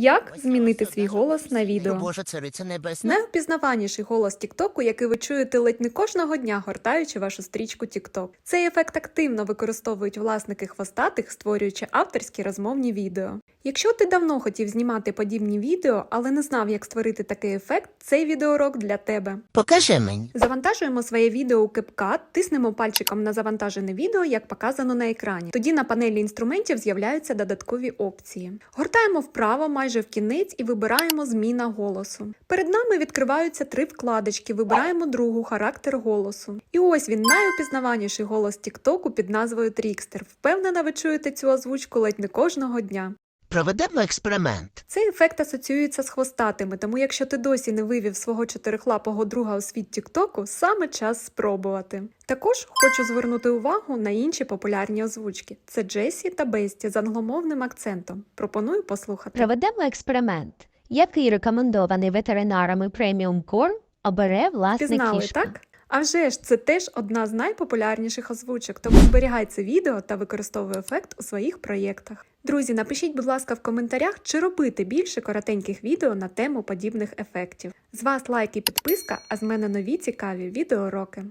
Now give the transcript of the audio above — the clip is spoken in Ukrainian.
Як змінити свій голос на відео? Найвпізнаваніший голос Тіктоку, який ви чуєте ледь не кожного дня, гортаючи вашу стрічку Тікток. Цей ефект активно використовують власники хвостатих, створюючи авторські розмовні відео. Якщо ти давно хотів знімати подібні відео, але не знав, як створити такий ефект, цей відеоурок для тебе. Покажи мені. Завантажуємо своє відео у CapCut, тиснемо пальчиком на завантажене відео, як показано на екрані. Тоді на панелі інструментів з'являються додаткові опції. Гортаємо вправо майже в кінець і вибираємо зміна голосу. Перед нами відкриваються три вкладочки. Вибираємо другу характер голосу. І ось він найопізнаваніший голос Тіктоку під назвою Трікстер. Впевнена, ви чуєте цю озвучку ледь не кожного дня. Проведемо експеримент. Цей ефект асоціюється з хвостатими, тому якщо ти досі не вивів свого чотирихлапого друга у світ Тіктоку, саме час спробувати. Також хочу звернути увагу на інші популярні озвучки: це Джесі та Бесті з англомовним акцентом. Пропоную послухати. Проведемо експеримент, який рекомендований ветеринарами преміум корм обере власне Пізнали, кішка. так? А вже ж це теж одна з найпопулярніших озвучок, тому зберігай це відео та використовуй ефект у своїх проєктах. Друзі, напишіть, будь ласка, в коментарях, чи робити більше коротеньких відео на тему подібних ефектів. З вас лайк і підписка, а з мене нові цікаві відеоуроки.